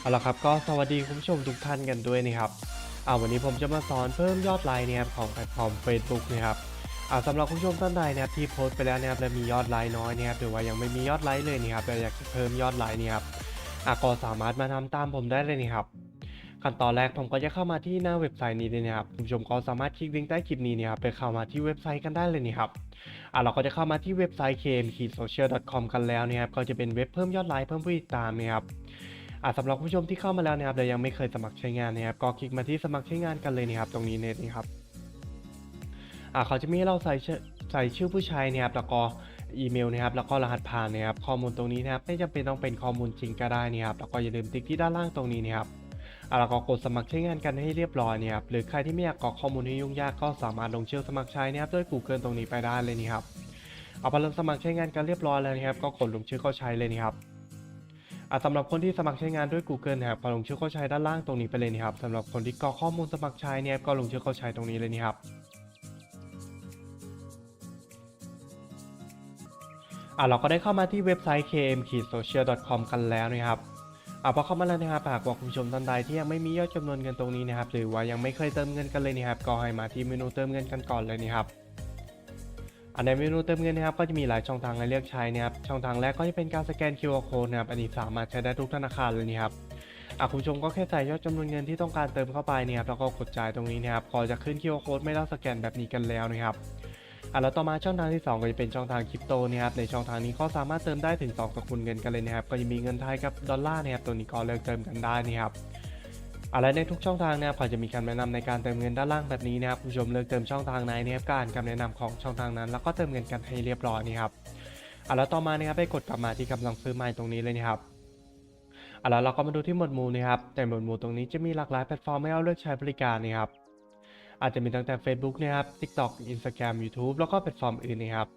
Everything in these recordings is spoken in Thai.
เอาละครับก็สวัสดีคุณผู้ชมทุกท่านกันด้วยนะครับอ่าวันนี้ผมจะมาสอนเพิ่มยอดไลค์นะครับของแพลตฟอร์ม Facebook นะครับอ่าสำหรับคุณผู้ชมท่านใดนะครับที่โพสต์ไปแล้วนะครับและมียอดไลค์น้อยนะครับหรือว่ายังไม่มียอดไลค์เลยนะครับแต่อยากจะเพิ่มยอดไลค์เนี่ยครับอ่าก็สามารถมาทำตามผมได้เลยนะครับขั้นตอนแรกผมก็จะเข้ามาที่หน้าเว็บไซต์นี้เลยนะครับคุณผู้ชมก็สามารถคลิกลิงก์ใต้คลิปนี้นะครับไปเข้ามาที่เว็บไซต์กันได้เลยนะครับอ่าเราก็จะเข้ามาที่เว็บไซต์ km-social.com กันแล้วนะครับก็จะเป็นเว็บเพิ่มยอดไลค์เพิ่มผู้ติดตามนะครับ อ่าสำหรับผู้ชมที่เข้ามาแล้วนะครับแต่ยังไม่เคยสมัครใช้งานนะครับก็คลิกมาที่สมัครใช้งานกันเลยนะครับ ตรงนี้เน็ตนี่ครับอ่าเขาจะมีให้เราใส่ชื่อใส่ชื่อผู้ใช้นะครับแล้วก็อีเมลนะครับแล้วก็รหัสผ่านนะครับข้อมูลตรงนี้นะครับไม่จำเป็นต้องเป็นข้อมูลจริงก็ได้นะครับแล้วก็อย่าลืมติ๊กที่ด้านล่างตรงนี้นะครับอ่าแล้วก็กดสมัครใช้งานกันให้เรียบร้อยนะครับหรือใครที่ไม่อยากกรอกข้อมูลให้ยุ่งยากก็สามารถลงชื่อสมัครใช้นะครับด้วย Google ตรงนี้ไปได้เลยนี่ครับเอาพอเราสมัครใช้งานกันเรียบร้อยแล้วนะครับ ก็กดลงชื่อเข้าใช้เลยนี่ครับ สำหรับคนที่สมัครใช้งานด้วย Google นะครับก็ลงชื่อเข้าใช้ด้านล่างตรงนี้ไปเลยนะครับสำหรับคนที่กรอกข้อมูลสมัครใช้เนี่ยก็ลงชื่อเข้าใช้ตรงนี้เลยนี่ครับอะเราก็ได้เข้ามาที่เว็บไซต์ km-social.com กันแล้วนะครับอะพอเข้ามาแล้วนะครับหากว่าคุณผู้ชมท่านใดที่ยังไม่มียอดจำนวนเงินตรงนี้นะครับหรือว่ายังไม่เคยเติมเงินกันเลยนะครับก็ให้มาที่เมนูเติมเงินกันก่อนเลยนะครับ อันในเมนูเติมเงินนะครับก็จะมีหลายช่องทางให้เลือกใช้นะครับช่องทางแรกก็จะเป็นการสแกน QR code นะครับอันนี้สามารถใช้ได้ทุกธนาคารเลยนะครับอะคุณผู้ชมก็แค่ใส่ยอดจำนวนเงินที่ต้องการเติมเข้าไปเนี่ยครับแล้วก็กดจ่ายตรงนี้นะครับพอจะขึ้น QR code ไม่ต้องสแกนแบบนี้กันแล้วนะครับอะแล้วต่อมาช่องทางที่ 2 ก็จะเป็นช่องทางคริปโตนะครับในช่องทางนี้ก็สามารถเติมได้ถึง2สกุลเงินกันเลยนะครับก็จะมีเงินไทยกับดอลลาร์นะครับตัวนี้ก็เลือกเติมกันได้นะครับ อะไรในทุกช่องทางนะครับเขาจะมีคำแนะนำในการเติมเงินด้านล่างแบบนี้นะครับผู้ชมเลือกเติมช่องทางไหนนะครับกานคำแนะนำของช่องทางนั้น แล้วก็เติมเงินกันให้เรียบร้อยนี่ครับอะแล้วต่อมานะครับไปกดกลับมาที่กำลังซื้อใหม่ตรงนี้เลยนะครับอะแล้วเราก็มาดูที่หมวดหมู่นะครับแต่หมวดหมู่ตรงนี้จะมีหลากหลายแพลตฟอร์มให้เราเลือกใช้บริการนะครับอาจจะมีตั้งแต่ Facebook นะครับ TikTok Instagram YouTube แล้วก็แพลตฟอร์มอื่นนะครับ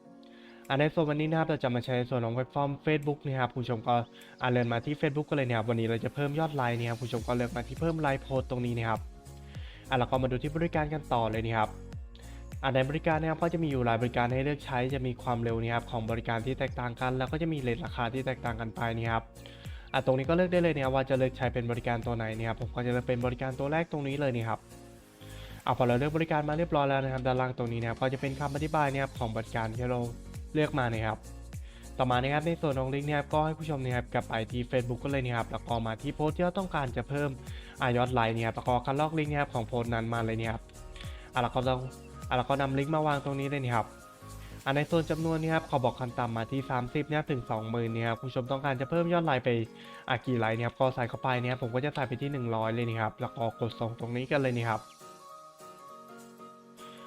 อันในส่วนวันนี้นะครับเราจะมาใช้ในส่วนของแพลตฟอร์ม Facebook นะครับคุณผู้ชมก็อ่าเลื่อนมาที่ Facebook กันเลยนะครับวันนี้เราจะเพิ่มยอดไลค์นะครับคุณผู้ชมก็เลือกมาที่เพิ่มไลค์โพสต์ตรงนี้นะครับอะเราก็มาดูที่บริการกันต่อเลยนะครับอ่าในบริการนะครับก็จะมีอยู่หลายบริการให้เลือกใช้จะมีความเร็วนะครับของบริการที่แตกต่างกัน แล้วก็จะมีเรทราคาที่แตกต่างกันไปนะครับอะตรงนี้ก็เลือกได้เลยนะครับว่าจะเลือกใช้เป็นบริการตัวไหนนะครับผมก็จะเลือกเป็นบริการตัวแรกตรงนี้เลยนี่ครับเอาพอเราเลือกบริการมาเรียบร้อยแล้วนะครับด้านล่างตรงนี้นะครับก็จะเป็นคำอธิบายนะครับของบริการที่เรา เลือกมานะครับต่อมานะครับในส่วนของลิงก์นะครับก็ให้ผู้ชมนะครับกลับไปที่ Facebook ก็เลยนะครับแล้วก็มาที่โพสต์ที่เราต้องการจะเพิ่มอายอดไลค์นะครับแล้วก็คัดลอกลิงก์นะครับของโพสต์นั้นมาเลยนะครับอะแล้วก็ต้องอะแล้วก็นำลิงก์มาวางตรงนี้เลยนะครับอันในส่วนจำนวนนะครับขาบอกขั้นต่ำมาที่ 30นะครับถึง 20,000นะครับผู้ชมต้องการจะเพิ่มยอดไลค์ไปอะกี่ไลค์เนะครับก็ใส่เข้าไปเนะครับผมก็จะใส่ไปที่ 100 เลยนะครับแล้วก็กดส่งตรงนี้กันเลยนะครับ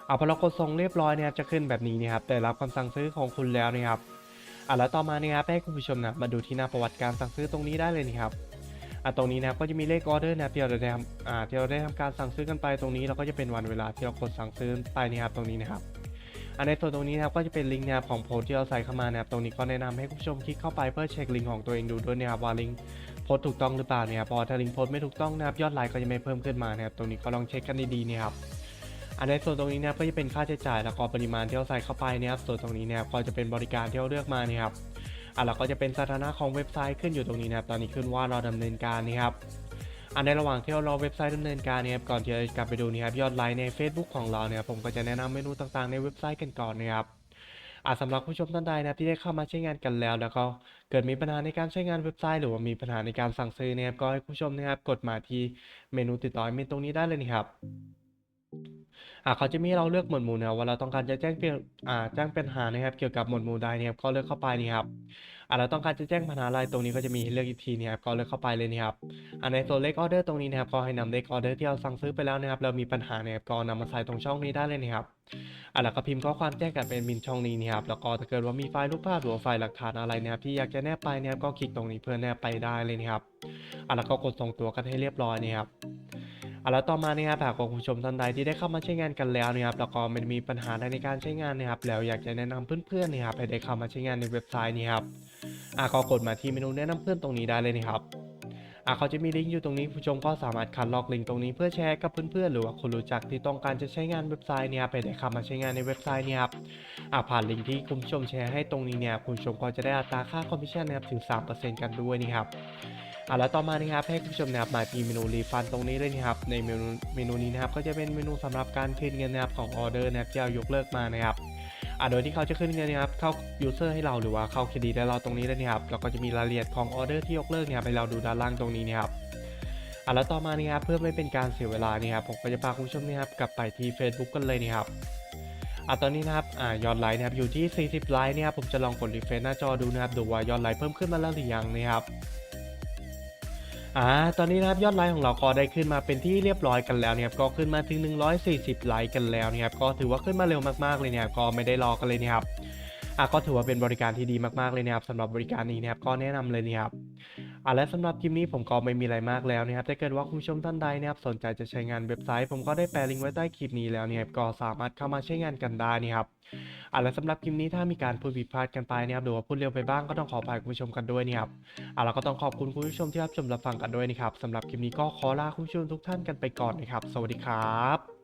อาพอเรากดส่งเรียบร้อยนะครับจะขึ้นแบบนี้นะครับได้รับคำสั่งซื้อของคุณแล้วนะครับอะแล้วต่อมานะครับให้คุณผู้ชมนะมาดูที่หน้าประวัติการสั่งซื้อตรงนี้ได้เลยนะครับอะตรงนี้นะครับก็จะมีเลขออเดอร์นะที่เราได้ทำอ่าที่เราได้ทำการสั่งซื้อกันไปตรงนี้เราก็จะเป็นวันเวลาที่เรากดสั่งซื้อไปนะครับตรงนี้นะครับอันในส่วนตรงนี้นะครับก็จะเป็นลิงก์นะครับของโพสที่เราใส่เข้ามานะครับตรงนี้ก็แนะนำให้คุณผู้ชมคลิกเข้าไปเพื่อเช็คลิงก์ของตัวเองดูด้วยนะครับว่าลิงก์โพสถูกต้องหรือเปล่านะครับพอถ้าลิงก์โพสไม่ถูกต้องนะครับยอดไลค์ก็จะไม่เพิ่มขึ้นมานะครับตรงนี้ก็ลองเช็คกันดีๆนะครับ อันในส่วนตรงนี้นะครับก็จะเป็นค่าใช้จ่ายแล้วก็ปริมาณที่เราใส่เข้าไปนะครับส่วนตรงนี้นะครับก็จะเป็นบริการที่เราเลือกมานะครับอะแล้วก็จะเป็นสถานะของเว็บไซต์ขึ้นอยู่ตรงนี้นะครับตอนนี้ขึ้นว่าเราดำเนินการนะครับอันในระหว่างที่เรารอเว็บไซต์ดำเนินการนะครับก่อนที่จะกลับไปดูนะครับยอดไลค์ใน Facebook ของเราเนี่ยผมก็จะแนะนำเมนูต่างๆ ในเว็บไซต์กันก่อนนะครับอะสำหรับผู้ชมท่านใดนะครับที่ได้เข้ามาใช้งานกันแล้ว แล้วก็เกิดมีปัญหาในการใช้งานเว็บไซต์ หรือว่ามีปัญหาในการสั่งซื้อนะครับก็ให้ผู้ชมนะครับกดมาที่เมนูติดต่อเมนตรงนี้ได้เลยนะครับ อ่าเขาจะมีเราเลือกหมวดหมู่นะครับว่าเราต้องการจะแจ้งเพียนอ่าแจ้งปัญหานะครับ เกี่ยวกับหมวดหมู่ใดนะครับก็เลือกเข้าไปนี่ครับอ่าเราต้องการจะแจ้งปัญหาอะไรตรงนี้ก็จะมีให้เลือกอีกทีนะครับก็เลือกเข้าไปเลยนะครับอ่าในโซนเลขออเดอร์ตรงนี้นะครับก็ให้นำเลขออเดอร์ที่เราสั่งซื้อไปแล้วนะครับ เรามีปัญหานะครับก็นำมาใส่ตรงช่องนี้ได้เลยนะครับอ่าแล้วก็พิมพ์ข้อความแจ้งกับเป็นมินช่องนี้นะครับแล้วก็ถ้าเกิดว่ามีไฟล์รูปภาพหรือไฟล์หลักฐานอะไรนะครับ ที่อยากจะแนบไปนะครับก็คลิกตรงนี้เพื่อแนบไปได้เลยนะครับอ่าแล้วก็กดส่งตัวกันให้เรียบร้อยนะครับ อะแล้วต่อมานะครับหากว่าคุณผู้ชมท่านใดที่ได้เข้ามาใช้งานกันแล้วนะครับแล้วก็ไม่ได้มีปัญหาในการใช้งานนะครับแล้วอยากจะแนะนำเพื่อนๆนะครับให้ได้เข้ามาใช้งานในเว็บไซต์นี้ครับอะก็กดมาที่เมนูแนะนำเพื่อนตรงนี้ได้เลยนะครับอะเขาจะมีลิงก์อยู่ตรงนี้ผู้ชมก็สามารถคัดลอกลิงก์ตรงนี้เพื่อแชร์กับเพื่อนๆหรือว่าคนรู้จักที่ต้องการจะใช้งานเว็บไซต์เนี่ยครับให้ได้เข้ามาใช้งานในเว็บไซต์เนี่ยครับอะผ่านลิงก์ที่คุณผู้ชมแชร์ให้ตรงนี้เนี่ยคุณผู้ชมก็จะได้อัตราค่าคอมมิชชั่นนะครับถึง 3%กันด้วยนี่ครับ อะแล้วต่อมานะครับให้คุณผู้ชมนะครับมาที่เมนูรีฟันตรงนี้เลยนะครับในเมนูเมนูนี้นะครับก็จะเป็นเมนูสำหรับการคืนเงินนะครับของออเดอร์นะครับที่เรายกเลิกมานะครับอะโดยที่เขาจะขึ้นเงินนะครับเข้ายูเซอร์ให้เราหรือว่าเข้าเครดิตให้เราตรงนี้เลยนะครับแล้วก็จะมีรายละเอียดของออเดอร์ที่ยกเลิกเนี่ยให้เราดูด้านล่างตรงนี้นะครับอะแล้วต่อมานะครับเพื่อไม่เป็นการเสียเวลานี่ครับผมก็จะพาคุณผู้ชมนะครับกลับไปที่ Facebook กันเลยนะครับอะตอนนี้นะครับอ่ายอดไลค์นะครับอยู่ที่ 40 ไลค์นะครับผมจะลองกดรีเฟรชหน้าจอดูนะครับดูว่ายอดไลค์เพิ่มขึ้นมาแล้วหรือยังนะครับ อ่า ตอนนี้นะครับยอดไลค์ของเราก็ได้ขึ้นมาเป็นที่เรียบร้อยกันแล้วนะครับก็ขึ้นมาถึง 140 ไลค์กันแล้วนะครับก็ถือว่าขึ้นมาเร็วมากๆเลยเนี่ยก็ไม่ได้รอกันเลยนะครับอะก็ถือว่าเป็นบริการที่ดีมากๆเลยนะครับสำหรับบริการนี้นะครับก็แนะนำเลยนะครับ อะและสำหรับคลิปนี้ผมก็ไม่มีอะไรมากแล้วนะครับถ้าเกิดว่าคุณผู้ชมท่านใดนะครับสนใจจะใช้งานเว็บไซต์ ผมก็ได้แปะลิงก์ไว้ใต้คลิปนี้แล้วนะครับก็สามารถเข้ามาใช้งานกันได้นะครับอะและสำหรับคลิปนี้ถ้ามีการพูดผิดพลาดกันไปนะครับหรือว่าพูดเร็วไปบ้างก็ต้องขออภัยคุณผู้ชมกันด้วยนะครับอะแล้วก็ต้องขอบคุณคุณผู้ชมที่รับชมรับฟังกันด้วยนะครับสำหรับคลิปนี้ก็ขอลาคุณผู้ชมทุกท่านกันไปก่อนนะครับ สวัสดีครับ